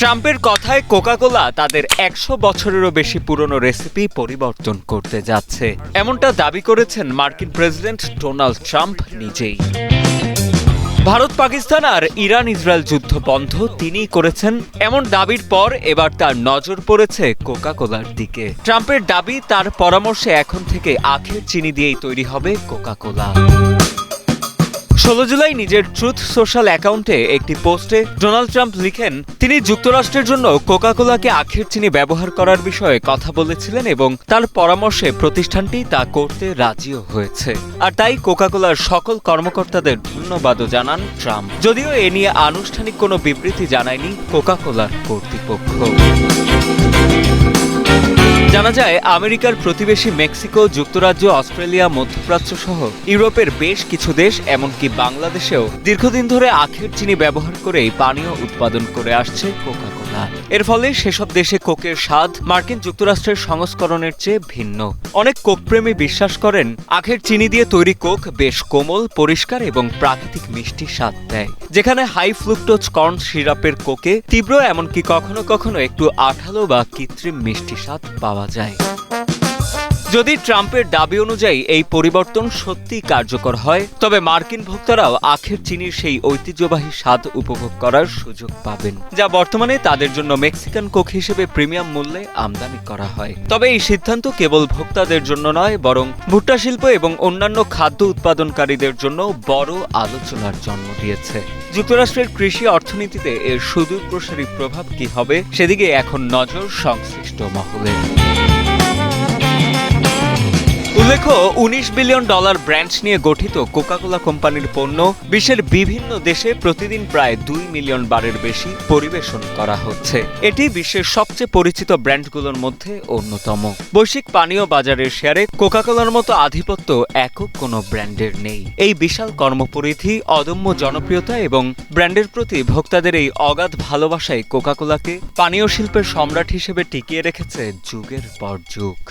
ট্রাম্পের কথায় কোকাকোলা তাদের একশো বছরেরও বেশি পুরনো রেসিপি পরিবর্তন করতে যাচ্ছে। এমনটা দাবি করেছেন মার্কিন প্রেসিডেন্ট ডোনাল্ড ট্রাম্প নিজেই। ভারত, পাকিস্তান আর ইরান ইসরায়েল যুদ্ধ বন্ধ তিনিই করেছেন। এমন দাবির পর এবার তার নজর পড়েছে কোকা কোলার দিকে। ট্রাম্পের দাবি, তার পরামর্শে এখন থেকে আখের চিনি দিয়েই তৈরি হবে কোকা কোলা ষোলো জুলাই নিজের ট্রুথ সোশ্যাল অ্যাকাউন্টে একটি পোস্টে ডোনাল্ড ট্রাম্প লিখেন, তিনি যুক্তরাষ্ট্রের জন্য কোকাকোলাকে আখের চিনি ব্যবহার করার বিষয়ে কথা বলেছিলেন এবং তার পরামর্শে প্রতিষ্ঠানটি তা করতে রাজিও হয়েছে। আর তাই কোকাকোলার সকল কর্মকর্তাদের ধন্যবাদও জানান ট্রাম্প। যদিও এ নিয়ে আনুষ্ঠানিক কোনো বিবৃতি জানায়নি কোকা কোলার কর্তৃপক্ষ। জানা যায়, আমেরিকার প্রতিবেশী মেক্সিকো, যুক্তরাজ্য, অস্ট্রেলিয়া, মধ্যপ্রাচ্য সহ ইউরোপের বেশ কিছু দেশ, এমনকি বাংলাদেশেও দীর্ঘদিন ধরে আখের চিনি ব্যবহার করেই পানীয় উৎপাদন করে আসছে কোকা কোলা এর ফলে সেসব দেশে কোকের স্বাদ মার্কিন যুক্তরাষ্ট্রের সংস্করণের চেয়ে ভিন্ন। অনেক কোকপ্রেমী বিশ্বাস করেন, আখের চিনি দিয়ে তৈরি কোক বেশ কোমল, পরিষ্কার এবং প্রাকৃতিক মিষ্টি স্বাদ দেয়। যেখানে হাই ফ্লুকটোজ কর্ন সিরাপের কোকে তীব্র, এমনকি কখনো কখনো একটু আঠালো বা কৃত্রিম মিষ্টি স্বাদ পাওয়া যায়। যদি ট্রাম্পের দাবি অনুযায়ী এই পরিবর্তন সত্যি কার্যকর হয়, তবে মার্কিন ভোক্তারাও আখের চিনির সেই ঐতিহ্যবাহী স্বাদ উপভোগ করার সুযোগ পাবেন, যা বর্তমানে তাদের জন্য মেক্সিকান কোক হিসেবে প্রিমিয়াম মূল্যে আমদানি করা হয়। তবে এই সিদ্ধান্ত কেবল ভোক্তাদের জন্য নয়, বরং ভুট্টা শিল্প এবং অন্যান্য খাদ্য উৎপাদনকারীদের জন্য বড় আলোচনার জন্ম দিয়েছে। যুক্তরাষ্ট্রের কৃষি অর্থনীতিতে এর সুদূর প্রসারী প্রভাব কি হবে, সেদিকে এখন নজর সংশ্লিষ্ট মহলের উল্লেখ্য, উনিশ বিলিয়ন ডলার ব্র্যান্ড নিয়ে গঠিত কোকাকোলা কোম্পানির পণ্য বিশ্বের বিভিন্ন দেশে প্রতিদিন প্রায় দুই মিলিয়ন বারের বেশি পরিবেশন করা হচ্ছে। এটি বিশ্বের সবচেয়ে পরিচিত ব্র্যান্ডগুলোর মধ্যে অন্যতম। বৈশ্বিক পানীয় বাজারের শেয়ারে কোকাকোলার মতো আধিপত্য একক কোনো ব্র্যান্ডের নেই। এই বিশাল কর্মপরিধি, অদম্য জনপ্রিয়তা এবং ব্র্যান্ডের প্রতি ভোক্তাদের এই অগাধ ভালোবাসায় কোকাকোলাকে পানীয় শিল্পের সম্রাট হিসেবে টিকিয়ে রেখেছে যুগের পর যুগ।